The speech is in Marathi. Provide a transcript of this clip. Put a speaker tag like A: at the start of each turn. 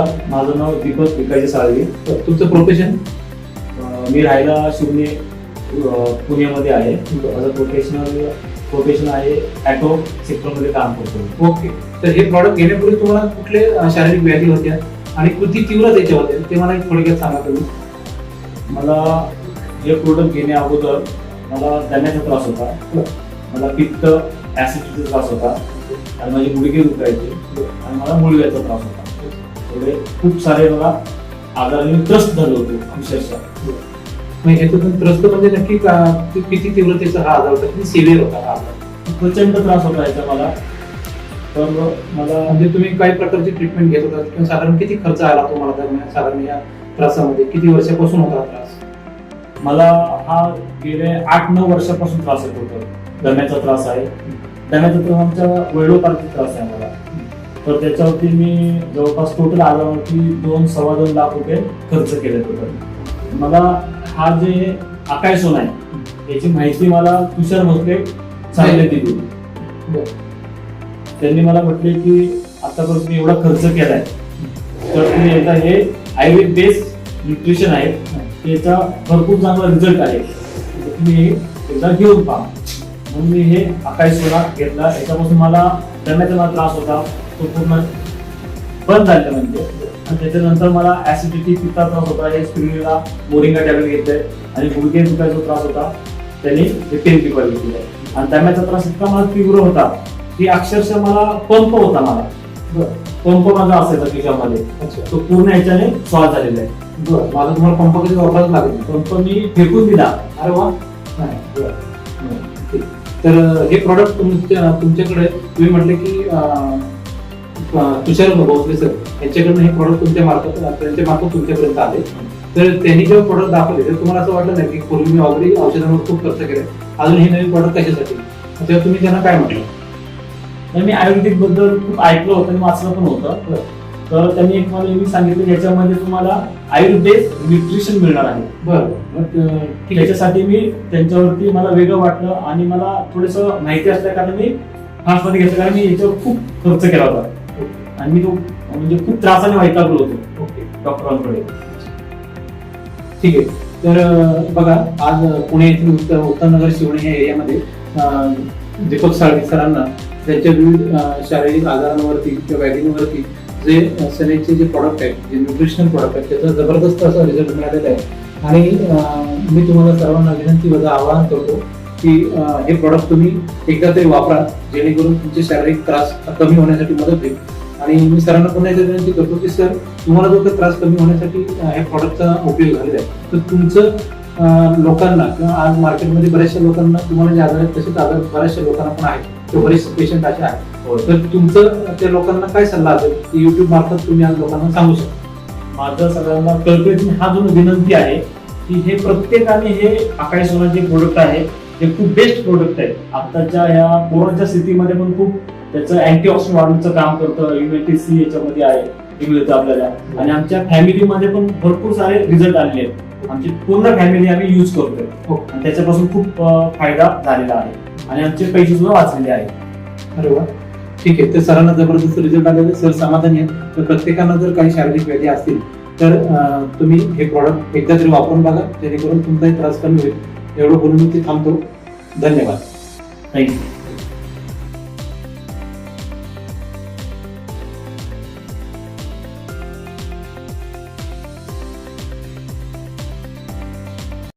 A: माझं नाव दीपक विकाजी साळवी.
B: तुमचं प्रोफेशन
A: मी राहायला शिवणे पुण्यामध्ये आहे. माझं प्रोफेशनल प्रोफेशन आहे ॲटो सेक्टरमध्ये काम करतो.
B: ओके तर हे प्रॉडक्ट घेण्यापूर्वी तुम्हाला कुठले शारीरिक व्याधी होत्या? आणि किती तीव्र त्याच्या होत्या? ते मला एक थोडक्यात सांगा तुम्ही.
A: मला हे प्रोडक्ट घेण्या अगोदर मला दम्याचा त्रास होता. मला पित्त ऍसिडिटीचा त्रास होता. आणि माझे गुडघे दुखायचे आणि मला मुळव्याचा त्रास होता. एवढे खूप सारे मला आजाराने त्रस्त झालो होतो अक्षरशः
B: मग ह्याच्यातून त्रस्त म्हणजे नक्की का- किती तीव्रतेचा हा आजार होता किती सिव्हिअर होता हा आजार?
A: प्रचंड त्रास होता याचा मला. तर मला
B: म्हणजे तुम्ही काही प्रकारची ट्रीटमेंट घेत होता किंवा साधारण किती खर्च आला तुम्हाला दरम्यान साधारण या त्रासामध्ये? किती वर्षापासून होता त्रास?
A: मला हा गेले आठ नऊ वर्षापासून त्रास येत होता. दम्याचा त्रास आहे. दम्याचा त्रास आमच्या वेळोपारचा त्रास आहे मला. तर त्याच्यावरती मी जवळपास टोटल आजारावरती दोन सव्वा दोन लाख रुपये खर्च केले टोटल मला हा जे आकाय सोन आहे याची माहिती मला तुषार भोसले चांगले दिली. त्यांनी मला म्हटले की आतापर्यंत तुम्ही एवढा खर्च केलाय. तर तुम्ही एकदा हे आयुर्वेद बेस्ड न्यूट्रिशन आहे. त्याचा भरपूर चांगला रिझल्ट आहे. तुम्ही एकदा घेऊन पहा. म्हणून मी हे आकाश सोना घेतला. याच्यापासून मला दम्याचा मला त्रास होता. तो पूर्ण बंद झाला म्हणजे. आणि त्याच्यानंतर मला ऍसिडिटी पित्ता त्रास होता. हे स्क्रीनला मोरिंगा टॅबलेट घेतले आणि गुडघे दुखायचा त्रास होता. त्यांनी हे पेन पिपाल घेतले आणि दम्याचा त्रास इतका मला तीव्र होता की अक्षरशः मला पंप होता मला. पंप माझा असायचा खिशामध्ये. तो पूर्ण याच्याने सॉल्व झालेला आहे.
B: बरं. मला तुम्हाला पंप कधी वापरायला लागेल?
A: पंप मी फेकून दिला.
B: अरे वा. नाही. तर हे प्रॉडक्ट तुमच्या तुमच्याकडे तुम्ही म्हटले की तुषार भोसले सर यांच्याकडनं हे प्रॉडक्ट तुमच्या मार्फत त्यांच्या मार्फत तुमच्यापर्यंत आले. तर त्यांनी जेव्हा प्रॉडक्ट दाखवले तर तुम्हाला असं वाटलं नाही की पूर्वी मी ऑलरेडी औषधांवर खूप खर्च केले अजून हे नवीन प्रॉडक्ट कशासाठी? तेव्हा तुम्ही त्यांना काय म्हटलं?
A: मी आयुर्वेदिकबद्दल खूप ऐकलं होतं आणि वाचलं पण होतं. तर त्यांनी एक मला मी सांगितलं याच्यामध्ये तुम्हाला आयुर्वेद न्यूट्रिशन मिळणार आहे.
B: बरं.
A: मग त्याच्यासाठी मी त्यांच्यावरती मला वेगळं वाटलं आणि मला थोडस माहिती असल्या कारण मी मध्ये घेतलं कारण मी याच्यावर खूप खर्च केला होता. आणि मी तो म्हणजे खूप त्रासाने वैतागलो होतो. डॉक्टरांकडे.
B: ठीक आहे. तर बघा आज पुणे येथील उत्तर उत्तरनगर शिवणे या एरियामध्ये दीपक साळवी सरांना त्यांच्या विविध शारीरिक आजारांवरती किंवा व्याधींवरती जे अं, सनेचे जे प्रॉडक्ट आहेत जे न्यूट्रिशनल प्रॉडक्ट आहेत त्याचा जबरदस्त असा रिझल्ट मिळालेला आहे. आणि मी तुम्हाला सर्वांना विनंती वजा आवाहन करतो की हे प्रॉडक्ट तुम्ही एकदा तरी वापरा जेणेकरून तुमचे शारीरिक त्रास कमी होण्यासाठी मदत होईल. आणि मी सरांना पुन्हा एकदा विनंती करतो की सर तुम्हाला जो काही त्रास कमी होण्यासाठी हे प्रॉडक्टचा उपयोग झालेला आहे तर तुमचं लोकांना किंवा आज मार्केटमध्ये बऱ्याचशा लोकांना तुम्हाला जे आजार आहेत तसेच आजार बऱ्याचशा लोकांना पण आहेत. किंवा बरेचसे पेशंट असे आहेत. तर तुमचं त्या लोकांना काय सल्ला असेल? की युट्यूब मार्फत तुम्ही आज लोकांना सांगू शकता.
A: माझं सगळ्यांना कळकळीने हा जो विनंती आहे की हे प्रत्येकाने हे आकाश सोना जे प्रोडक्ट आहे हे खूप बेस्ट प्रोडक्ट आहे आताच्या ह्या कोरोनाच्या स्थितीमध्ये पण खूप त्याचं अँटीऑक्सिडंट वाढवण्याचं काम करतं इम्युनिटी सी याच्यामध्ये आहे हे मिळतं आपल्याला. आणि आमच्या फॅमिलीमध्ये पण भरपूर सारे रिझल्ट आलेले आहेत. आमची पूर्ण फॅमिली आम्ही युज करतोय.
B: हो.
A: आणि त्याच्यापासून खूप फायदा झालेला आहे. आणि आमचे पैसे सुद्धा वाचलेले आहेत.
B: अरे वा. ठीक आहे. तर सरांना जबरदस्त रिझल्ट आलेले सर समाधानी आहेत. तर प्रत्येकानं जर काही शारीरिक व्याधी असतील तर तुम्ही हे प्रॉडक्ट एकदा तरी वापरून बघा. जेणेकरून तुमचाही त्रास कमी होईल. एवढं बोलून मी ते थांबतो. धन्यवाद.
A: थँक्यू